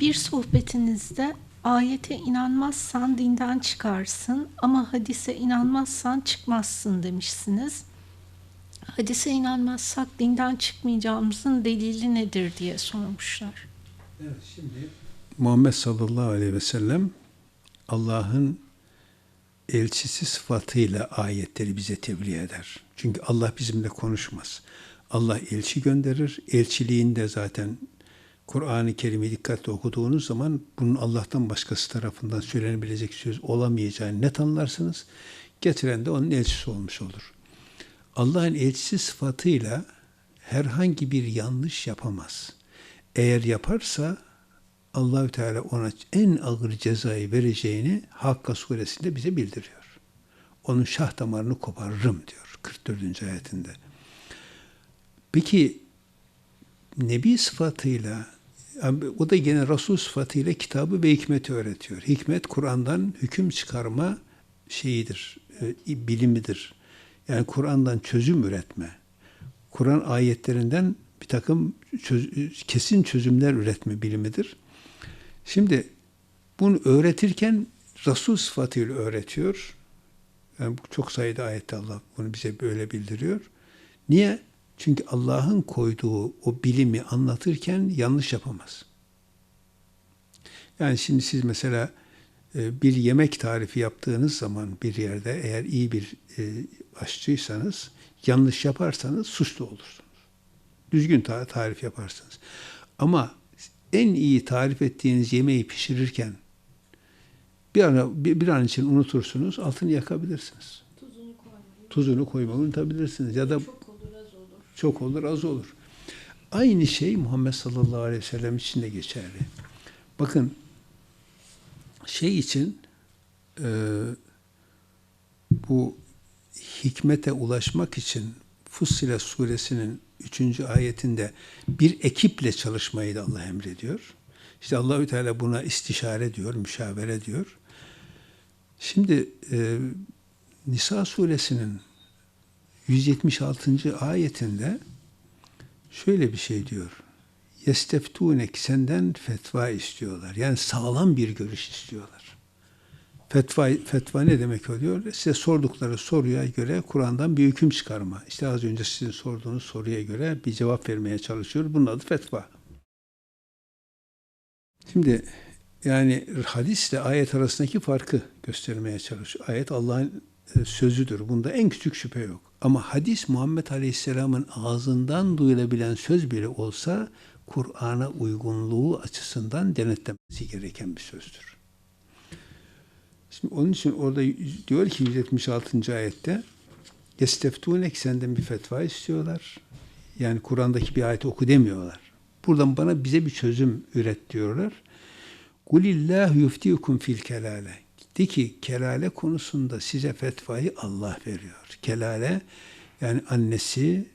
Bir sohbetinizde ayete inanmazsan dinden çıkarsın ama hadise inanmazsan çıkmazsın demişsiniz. Hadise inanmazsak dinden çıkmayacağımızın delili nedir diye sormuşlar. Evet şimdi Muhammed sallallahu aleyhi ve sellem Allah'ın elçisi sıfatıyla ayetleri bize tebliğ eder. Çünkü Allah bizimle konuşmaz. Allah elçi gönderir. Elçiliğinde zaten Kur'an-ı Kerim'i dikkatle okuduğunuz zaman bunun Allah'tan başkası tarafından söylenebilecek söz olamayacağını net anlarsınız. Getiren de onun elçisi olmuş olur. Allah'ın elçisi sıfatıyla herhangi bir yanlış yapamaz. Eğer yaparsa Allahü Teala ona en ağır cezayı vereceğini Hakka suresinde bize bildiriyor. Onun şah damarını koparırım diyor 44. ayetinde. Peki Nebi sıfatıyla o da gene Resul sıfatıyla kitabı ve hikmeti öğretiyor. Hikmet Kur'an'dan hüküm çıkarma şeyidir, e, bilimidir. Yani Kur'an'dan çözüm üretme. Kur'an ayetlerinden bir takım çöz, kesin çözümler üretme bilimidir. Şimdi bunu öğretirken Resul sıfatıyla öğretiyor. Yani çok sayıda ayette Allah bunu bize böyle bildiriyor. Niye? Çünkü Allah'ın koyduğu o bilimi anlatırken yanlış yapamaz. Yani şimdi siz mesela e, bir yemek tarifi yaptığınız zaman bir yerde eğer iyi bir e, aşçıysanız yanlış yaparsanız suçlu olursunuz. Düzgün tarif yaparsınız. Ama en iyi tarif ettiğiniz yemeği pişirirken bir an, bir, bir an için unutursunuz, altını yakabilirsiniz. Tuzunu koymayı. Tuzunu koymayı unutabilirsiniz. Ya da Çok. Çok olur, az olur. Aynı şey Muhammed sallallahu aleyhi ve sellem için de geçerli. Bakın şey için e, bu hikmete ulaşmak için Fussilet suresinin 3. ayetinde bir ekiple çalışmayı da Allah emrediyor. İşte Allahü Teala buna istişare diyor, müşavere diyor. Şimdi e, Nisa suresinin 176. ayetinde şöyle bir şey diyor. Yesteftunek senden fetva istiyorlar. Yani sağlam bir görüş istiyorlar. Fetva, fetva ne demek oluyor? Size sordukları soruya göre Kur'an'dan bir hüküm çıkarma. İşte az önce sizin sorduğunuz soruya göre bir cevap vermeye çalışıyor. Bunun adı fetva. Şimdi yani hadisle ayet arasındaki farkı göstermeye çalışıyor. Ayet Allah'ın sözüdür. Bunda en küçük şüphe yok. Ama hadis Muhammed Aleyhisselam'ın ağzından duyulabilen söz bile olsa Kur'an'a uygunluğu açısından denetlenmesi gereken bir sözdür. Şimdi onun için orada diyor ki 176. ayette Yesteftunek senden bir fetva istiyorlar. Yani Kur'an'daki bir ayeti oku demiyorlar. Buradan bana bize bir çözüm üret diyorlar. Kulillahu yuftiukum fil kelale. De ki kelale konusunda size fetvayı Allah veriyor. Kelale yani annesi,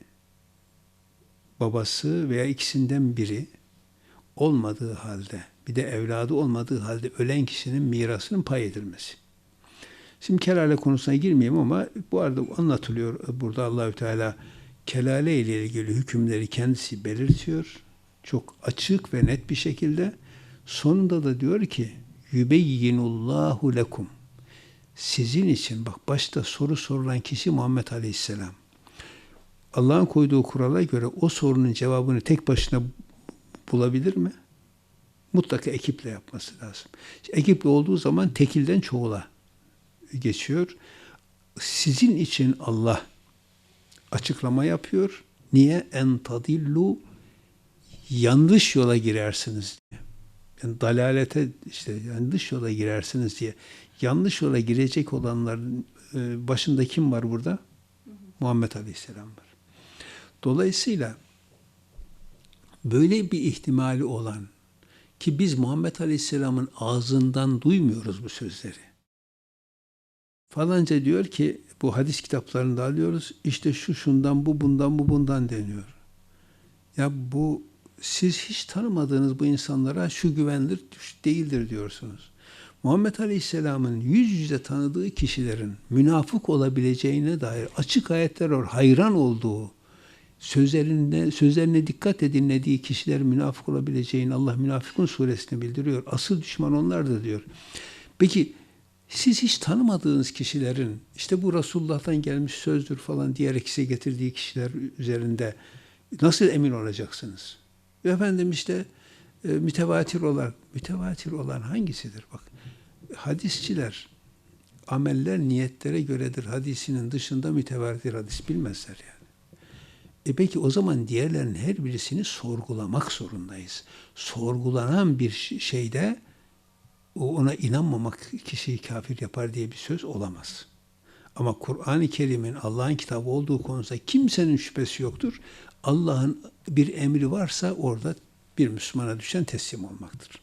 babası veya ikisinden biri olmadığı halde bir de evladı olmadığı halde ölen kişinin mirasının pay edilmesi. Şimdi kelale konusuna girmeyeyim ama bu arada anlatılıyor burada Allahü Teala kelale ile ilgili hükümleri kendisi belirtiyor. Çok açık ve net bir şekilde. Sonunda da diyor ki yübeyyinullahu lekum. Sizin için bak başta soru sorulan kişi Muhammed Aleyhisselam. Allah'ın koyduğu kurala göre o sorunun cevabını tek başına bulabilir mi? Mutlaka ekiple yapması lazım. Ekiple olduğu zaman tekilden çoğula geçiyor. Sizin için Allah açıklama yapıyor. Niye? En tadillu yanlış yola girersiniz diye. Yani dalalete işte yanlış yola girersiniz diye. Yanlış yola girecek olanların e, başında kim var burada? Hı hı. Muhammed Aleyhisselam var. Dolayısıyla böyle bir ihtimali olan ki biz Muhammed Aleyhisselam'ın ağzından duymuyoruz bu sözleri. Falanca diyor ki bu hadis kitaplarında alıyoruz. İşte şu şundan bu bundan bu bundan deniyor. Ya bu siz hiç tanımadığınız bu insanlara şu güvenilir değildir diyorsunuz. Muhammed Aleyhisselam'ın yüz yüze tanıdığı kişilerin münafık olabileceğine dair açık ayetler var. Hayran olduğu sözlerine, sözlerine dikkat edin dediği kişiler münafık olabileceğini Allah Münafıkun suresinde bildiriyor. Asıl düşman onlardır diyor. Peki siz hiç tanımadığınız kişilerin işte bu Resulullah'tan gelmiş sözdür falan diyerek size getirdiği kişiler üzerinde nasıl emin olacaksınız? Efendim işte e, mütevatir olan, mütevatir olan hangisidir? Bak hadisçiler ameller niyetlere göredir hadisinin dışında mütevatir hadis bilmezler yani. E peki o zaman diğerlerin her birisini sorgulamak zorundayız. Sorgulanan bir şeyde ona inanmamak kişiyi kafir yapar diye bir söz olamaz. Ama Kur'an-ı Kerim'in Allah'ın kitabı olduğu konusunda kimsenin şüphesi yoktur. Allah'ın bir emri varsa orada bir Müslümana düşen teslim olmaktır.